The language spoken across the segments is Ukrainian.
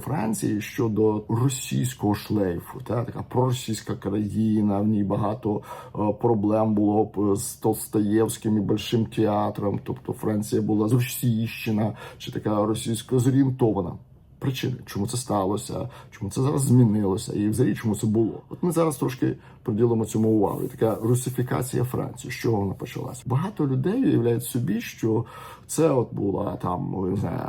Франції щодо російського шлейфу. Та така проросійська країна. В ній багато е, проблем було з Толстоєвським і Большим театром. Тобто Франція була зросійщена чи така російсько зорієнтована. Причини, чому це сталося, чому це зараз змінилося, і взагалі чому це було. От ми зараз трошки приділимо цьому увагу. І така русифікація Франції. З чого вона почалася? Багато людей уявляють собі, що це от була там ну, не знаю,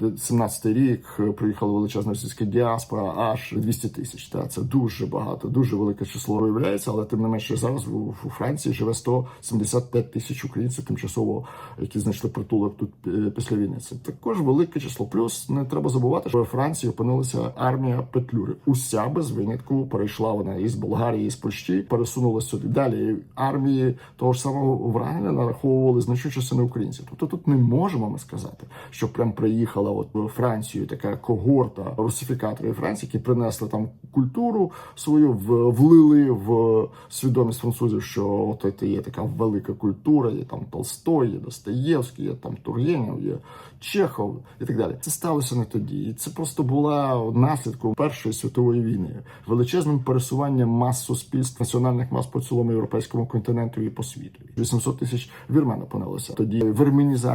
17-й рік. Приїхала величезна російська діаспора, аж 200 тисяч. Та це дуже багато, дуже велике число виявляється, але тим не менше зараз у, Франції живе 175 тисяч українців тимчасово, які знайшли притулок тут е, після війни. Це також велике число. Плюс не треба забувати, що в Франції опинилася армія Петлюри. Уся без винятку перейшла вона із Болгарії, з Польщі, пересунулася сюди. Далі армії того ж самого Врагеля нараховували значну частину українців. Тобто тут не можемо ми сказати, що прям приїхала от в Францію така когорта русифікаторів Франції, які принесли там культуру свою, влили в свідомість французів, що от це є така велика культура, є там Толстой, є Достоєвський, є там Тургенєв, є Чехов і так далі. Це сталося не тоді. І це просто була наслідком Першої світової війни, величезним пересуванням мас суспільств, національних мас по цілому європейському континенту і по світу. 800 тисяч вірмен опинилося. Тоді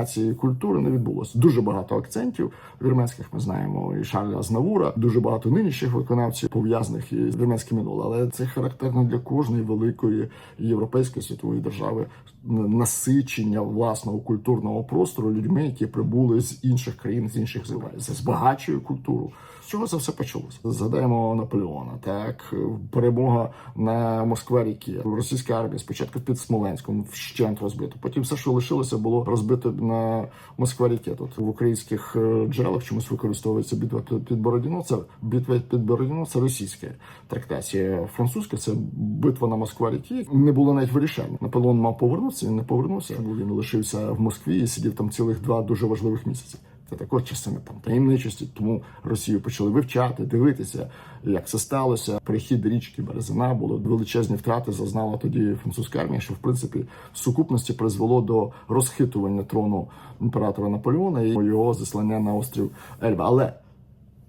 верменізації культури не відбулося. Дуже багато акцентів вірменських ми знаємо і Шарля Знавура, дуже багато нинішніх виконавців пов'язаних із вірменським минулим. Але це характерно для кожної великої європейської світової держави насичення власного культурного простору людьми, які прибули з інших країн, з інших земель. Це збагачує культуру. Чого це все почалося? Згадаємо Наполеона. Так перемога на Москва-ріки. Російська армія спочатку під Смоленськом вщент розбито. Потім все, що лишилося, було розбито на Москва-ріки. Тут в українських е, джерелах чомусь використовується битва під- Бородіно. Це битва під Бородіно, це російська трактація. Французька це битва на Москва-ріки. Не було навіть вирішання. Наполеон мав повернутися, він не повернувся. Він лишився в Москві і сидів там цілих два дуже важливих місяці. Це також частина там таємничості, тому Росію почали вивчати, дивитися, як це сталося. Перехід річки Березина було величезні втрати. Зазнала тоді французька армія, що в принципі в сукупності призвело до розхитування трону імператора Наполеона і його заслання на острів Ельба. Але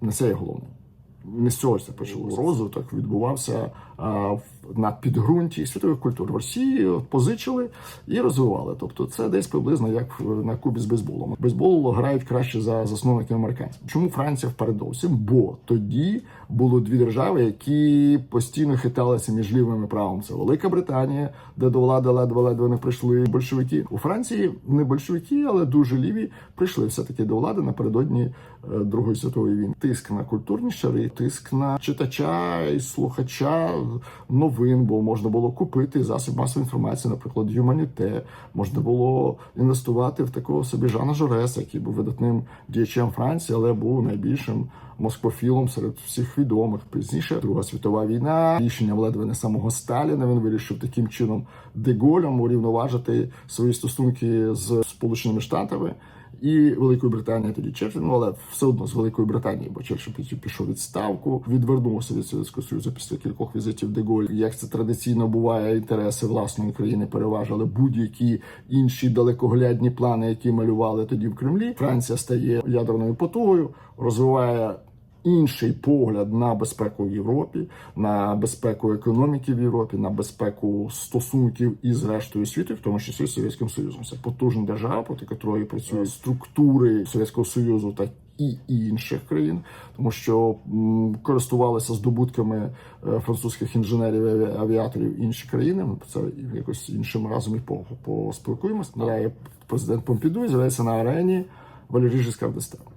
не це є головне. Не з цього це почалося. Розвиток відбувався а, на підґрунті світових культур. В Росії позичили і розвивали. Тобто це десь приблизно як на кубі з бейсболом. Бейсбол грають краще за засновників американців. Чому Франція впередовсім? Бо тоді було дві держави, які постійно хиталися між лівим і правим. Це Велика Британія, де до влади ледве-ледве не прийшли большевики. У Франції не большевики, але дуже ліві прийшли все таки до влади напередодні е, Другої світової війни. Тиск на культурні шари, тиск на читача і слухача новин, бо можна було купити засіб масової інформації, наприклад, Юманіте. Можна було інвестувати в такого собі Жана Жореса, який був видатним діячем Франції, але був найбільшим москофілом серед всіх відомих. Пізніше Друга світова війна, рішенням ледве не самого Сталіна. Він вирішив таким чином Деголем урівноважити свої стосунки з Сполученими Штатами. І Великої Британії тоді Черчилль, ну, але все одно з Великої Британії, бо Черчилль пішов відставку, відвернувся від Совєтського Союзу після кількох візитів Деголь. Як це традиційно буває, інтереси власної країни переважили будь-які інші далекоглядні плани, які малювали тоді в Кремлі. Франція стає ядерною потугою, розвиває інший погляд на безпеку в Європі, на безпеку економіки в Європі, на безпеку стосунків із рештою світу, в тому числі з Совєтським Союзом. Це потужна держава, проти якої працюють структури Совєтського Союзу та і інших країн, тому що користувалися здобутками е, французьких інженерів авіаторів інші країни. Ми це якось іншим разом і по- поспілкуємося. Президент Помпіду з'являється на арені Валерій Жискар d'Estaing.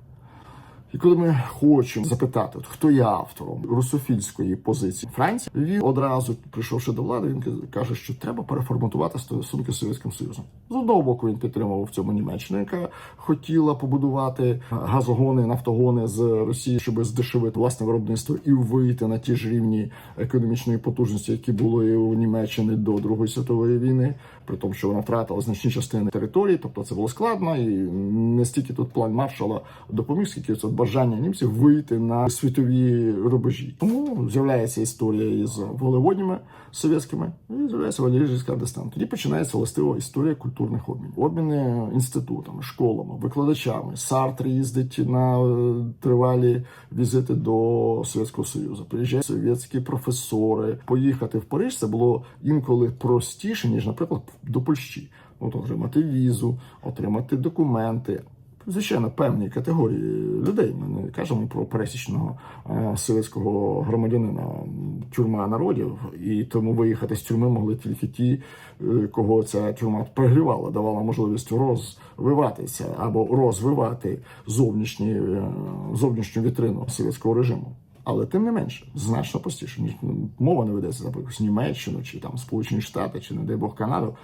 І коли ми хочемо запитати, от хто є автором русофільської позиції Франції, він одразу прийшовши до влади, він каже, що треба переформатувати стосунки з Совєтським Союзом. З одного боку він підтримував в цьому Німеччину, яка хотіла побудувати газогони, нафтогони з Росії, щоб здешевити власне виробництво і вийти на ті ж рівні економічної потужності, які були у Німеччини до Другої світової війни, при тому, що вона втратила значні частини території, тобто це було складно, і не стільки тут план маршала допоміг, скільки це бажання німців вийти на світові рубежі. Тому з'являється історія із волеводнями совєтськими і з'являється Валерій Кардестан. Тоді починається властиво історія культурних обмінів. Обміни інститутами, школами, викладачами. Сартр їздить на е, тривалі візити до Совєтського Союзу. Приїжджають совєтські професори. Поїхати в Париж це було інколи простіше, ніж, наприклад, до Польщі. От отримати візу, отримати документи. Звичайно, певні категорії людей. Ми не кажемо про пересічного е, совєтського громадянина тюрма народів, і тому виїхати з тюрми могли тільки ті, е, кого ця тюрма пригрівала, давала можливість розвиватися або розвивати зовнішні, е, зовнішню вітрину совєтського режиму. Але тим не менше, значно простіше, ніж ну, мова не ведеться за якусь Німеччину чи там Сполучені Штати, чи не дай Бог Канаду.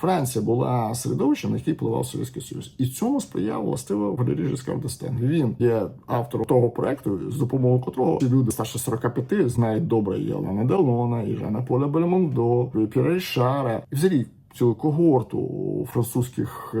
Франція була середовищем, на який впливав Совєтський Союз, і цьому сприяв властиво Валерій Дестен. Він є автором того проекту, з допомогою котрого люди старше 45 знають добре і Алана Делона, і Жана Поля Бельмондо, Піра Рішара. І взагалі цілу когорту французьких е,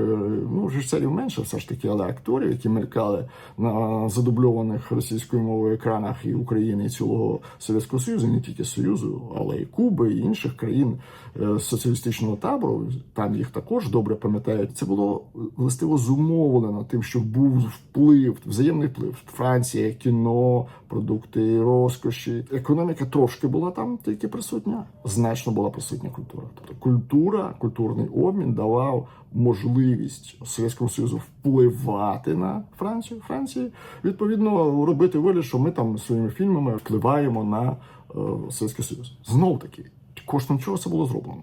ну режисерів менше, все ж таки, але акторів, які мелькали на задубльованих російською мовою екранах і України, і цілого Совєтського Союзу, не тільки Союзу, але й Куби і інших країн е, соціалістичного табору. Там їх також добре пам'ятають. Це було властиво зумовлено тим, що був вплив, взаємний вплив. Франція, кіно, продукти розкоші. Економіка трошки була там тільки присутня. Значно була присутня культура. Тобто культура, культурний обмін давав можливість Совєтському Союзу впливати на Францію. Франції відповідно робити вигляд, що ми там своїми фільмами впливаємо на е, Совєтський Союз. Знов таки, коштом чого це було зроблено?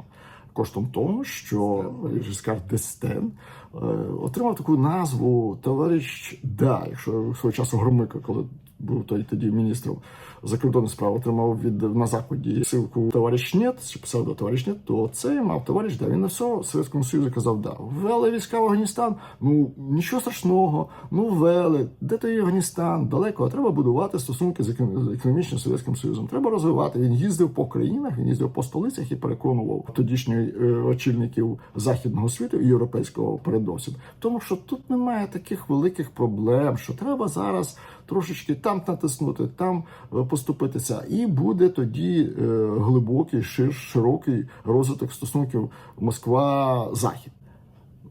Коштом того, що Жискар Дестен е, отримав таку назву товариш Да, якщо свого часу Громика, коли був той тоді міністром закордонних справ, отримав від на заході силку товариш Нет, чи псевдо товариш Нет, то цей мав товариш Да. Він на все Совєтському Союзу казав Да. Ввели війська в Афганістан, ну нічого страшного, ну ввели, де той Афганістан, далеко, а треба будувати стосунки з економічним Совєтським Союзом. Треба розвивати. Він їздив по країнах, він їздив по столицях і переконував тодішніх е, очільників західного світу і європейського передовсім. Тому що тут немає таких великих проблем, що треба зараз трошечки там натиснути, там е, поступитися, і буде тоді е, глибокий, шир, широкий розвиток стосунків Москва-Захід.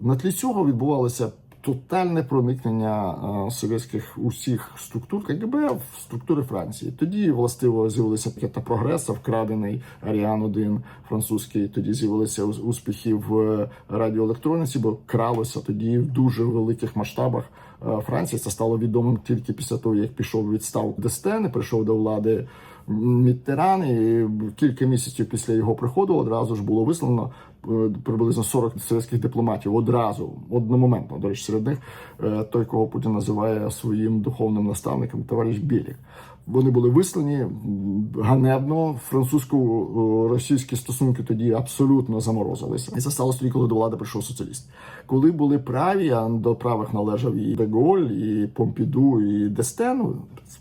На тлі цього відбувалося тотальне проникнення е, совєтських усіх структур КГБ в структури Франції. Тоді властиво з'явилися пакета прогреса, вкрадений Аріан 1 французький. Тоді з'явилися ус- успіхи в радіоелектроніці, бо кралося тоді в дуже великих масштабах. Е, Франції це стало відомим тільки після того, як пішов відстав Дестен, прийшов до влади Міттеран, і кілька місяців після його приходу одразу ж було висловлено приблизно 40 совєтських дипломатів одразу, одномоментно. До речі, серед них е, той, кого Путін називає своїм духовним наставником, товариш Білік. Вони були вислані ганебно. Французько-російські стосунки тоді абсолютно заморозилися. І це сталося тоді, коли до влади прийшов соціаліст. Коли були праві, а до правих належав і Деголь, і Помпіду, і Дестен,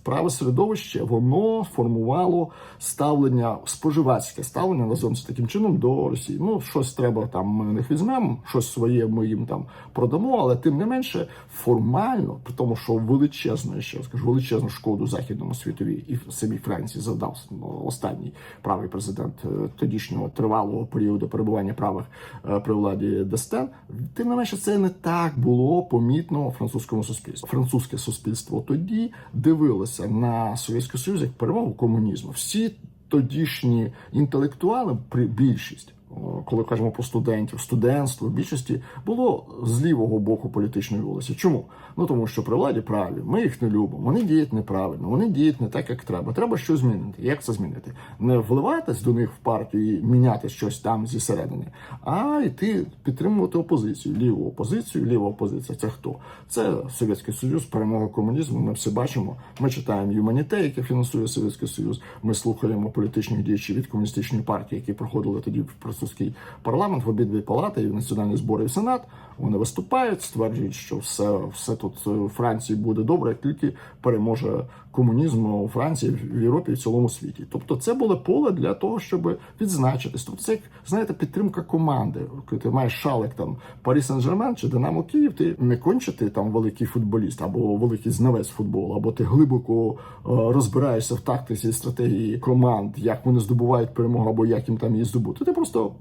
праве середовище воно формувало ставлення споживацьке ставлення, називаємо це таким чином, до Росії. Ну, щось треба там ми них візьмемо, щось своє ми їм там продамо, але тим не менше формально, при тому, що величезну, ще раз кажу, величезну шкоду західному світові і самій Франції завдав ну, останній правий президент е, тодішнього тривалого періоду перебування правих е, при владі Дестен. Тим не менше, це не так було помітно французькому суспільстві. Французьке суспільство тоді дивилося на Совєтський Союз як перемогу комунізму. Всі тодішні інтелектуали, при більшість. О, Коли кажемо про студентів, студентство в більшості було з лівого боку політичної вулиці. Чому? Ну тому що при владі праві, ми їх не любимо. Вони діють неправильно, вони діють не так, як треба. Треба щось змінити. Як це змінити? Не вливатись до них в партію і міняти щось там зі середини, а йти підтримувати опозицію, ліву опозицію, ліва опозиція. Це хто? Це Совєтський Союз, перемога комунізму. Ми все бачимо. Ми читаємо Юманіте, яке фінансує Совєтський Союз. Ми слухаємо політичних діячів від комуністичної партії, які проходили тоді в французький парламент в обидві палати, і в національні збори і Сенат. Вони виступають, стверджують, що все, все тут е, в Франції буде добре, як тільки переможе комунізму у Франції, в Європі і в цілому світі. Тобто, це було поле для того, щоб відзначитись. Тобто, це як знаєте, підтримка команди. Коли ти маєш шалик там Парі Сен-Жермен чи Динамо Київ, ти не конче ти там великий футболіст або великий знавець футболу, або ти глибоко е, розбираєшся в тактиці і стратегії команд, як вони здобувають перемогу, або як їм там її здобути. Ти просто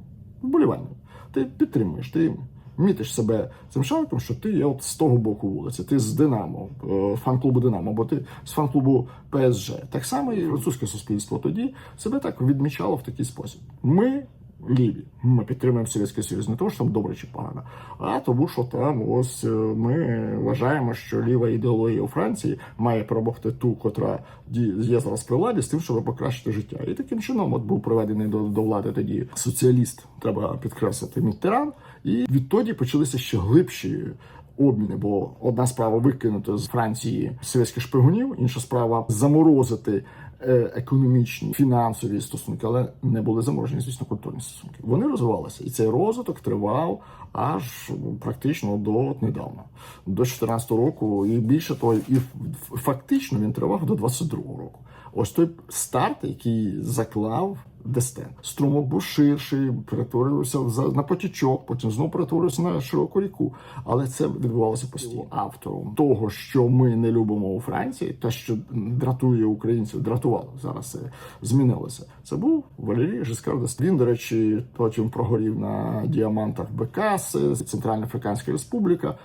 вболівальник. Ти підтримуєш. Ти мітиш себе цим шариком, що ти є от з того боку вулиці, ти з Динамо, е, фан-клубу Динамо, або ти з фан-клубу ПСЖ. Так само і французьке суспільство тоді себе так відмічало в такий спосіб. Ми ліві. Ми підтримуємо Совєтський Союз не тому, що там добре чи погано, а тому, що там ось е, ми вважаємо, що ліва ідеологія у Франції має перемогти ту, котра є зараз при владі, з тим, щоб покращити життя. І таким чином от був приведений до, до влади тоді соціаліст, треба підкреслити Міттеран. І відтоді почалися ще глибші обміни, бо одна справа викинути з Франції совєтських шпигунів, інша справа заморозити економічні фінансові стосунки, але не були заморожені, звісно, культурні стосунки. Вони розвивалися, і цей розвиток тривав аж практично до недавно, до 14 року, і більше того, і фактично він тривав до 22 року. Ось той старт, який заклав Дестен. Струмок був ширший, перетворився на потічок, потім знову перетворився на широку ріку. Але це відбувалося постійно. Автором того, що ми не любимо у Франції, те, що дратує українців, дратувало зараз це змінилося. Це був Валерій Жискар Дестен. Він, до речі, потім прогорів на діамантах Бекаси, Центральна Африканська Республіка.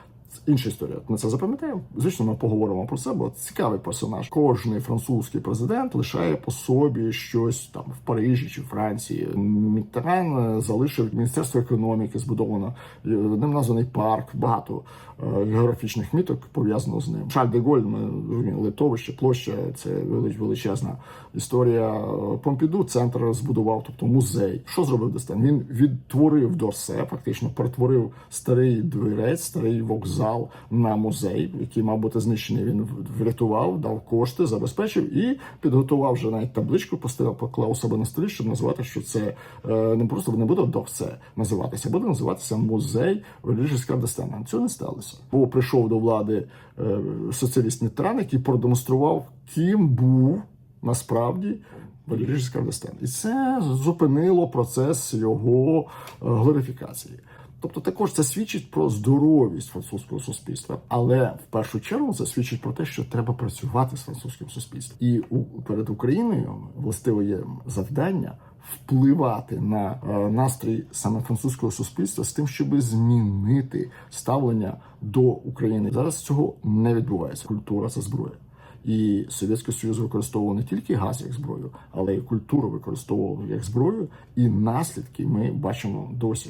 Інша історія. Ми це запам'ятаємо. Звісно, ми поговоримо про це, бо цікавий персонаж. Кожний французький президент лишає по собі щось там в Парижі чи Франції. Міттеран е, залишив міністерство економіки, збудовано е, ним названий парк. Багато е, географічних міток пов'язано з ним. Шарль де Голь, ми розуміємо, литовище, площа це велич- величезна історія. Помпіду центр збудував, тобто музей. Що зробив Дестен? Він відтворив Дорсе, фактично перетворив старий дворець, старий вокзал на музей, який мав бути знищений. Він врятував, дав кошти, забезпечив і підготував вже навіть табличку, поставив, поклав себе на столі, щоб назвати, що це е, не просто не буде Дорсе називатися, буде називатися музей Валерій Дестена. Цього не сталося. Бо прийшов до влади е, соціаліст Міттеран, який продемонстрував, ким був насправді Валерій Giscard. І це зупинило процес його е, глорифікації. Тобто, також це свідчить про здоровість французького суспільства, але в першу чергу це свідчить про те, що треба працювати з французьким суспільством, і перед Україною властиво є завдання впливати на е, настрій саме французького суспільства з тим, щоб змінити ставлення до України. Зараз цього не відбувається. Культура це зброя. І Совєтський Союз використовував не тільки газ як зброю, але й культуру використовував як зброю. І наслідки ми бачимо досі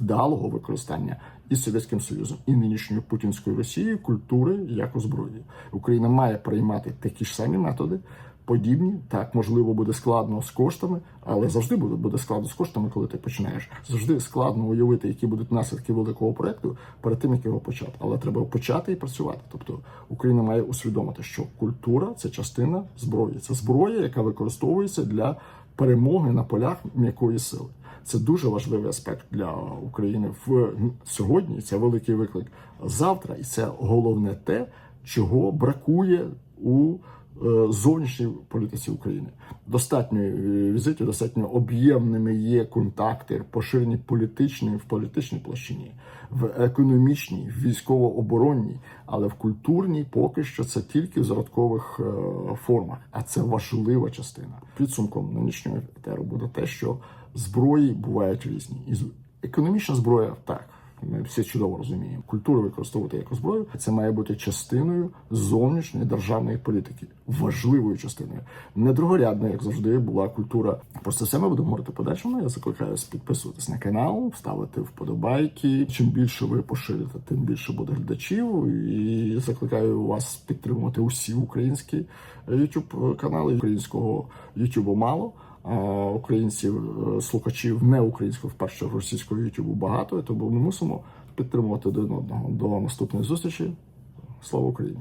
вдалого використання і Совєтським Союзом, і нинішньою путінською Росією культури як озброєння. Україна має приймати такі ж самі методи. Подібні, так можливо буде складно з коштами, але завжди буде, буде складно з коштами, коли ти починаєш. Завжди складно уявити, які будуть наслідки великого проекту перед тим, як його почати. Але треба почати і працювати. Тобто Україна має усвідомити, що культура це частина зброї. Це зброя, яка використовується для перемоги на полях м'якої сили. Це дуже важливий аспект для України в сьогодні. Це великий виклик завтра, і це головне те, чого бракує у е, зовнішній політиці України. Достатньо е, візитів, достатньо об'ємними є контакти, поширені політичні в політичній площині, в економічній, в військово-оборонній, але в культурній поки що це тільки в зародкових е, формах, а це важлива частина. Підсумком нинішнього етеру буде те, що зброї бувають різні. І економічна зброя так. Ми всі чудово розуміємо. Культуру використовувати як зброю це має бути частиною зовнішньої державної політики, важливою частиною. Не другорядною, як завжди, була культура. Про це все ми будемо говорити подальшому. Я закликаю підписуватись на канал, ставити вподобайки. Чим більше ви поширите, тим більше буде глядачів. І закликаю вас підтримувати усі українські youtube канали. Українського YouTube мало. Українців, е, слухачів не українського, вперше російського Ютубу багато, тому ми мусимо підтримувати один одного. До наступної зустрічі. Слава Україні!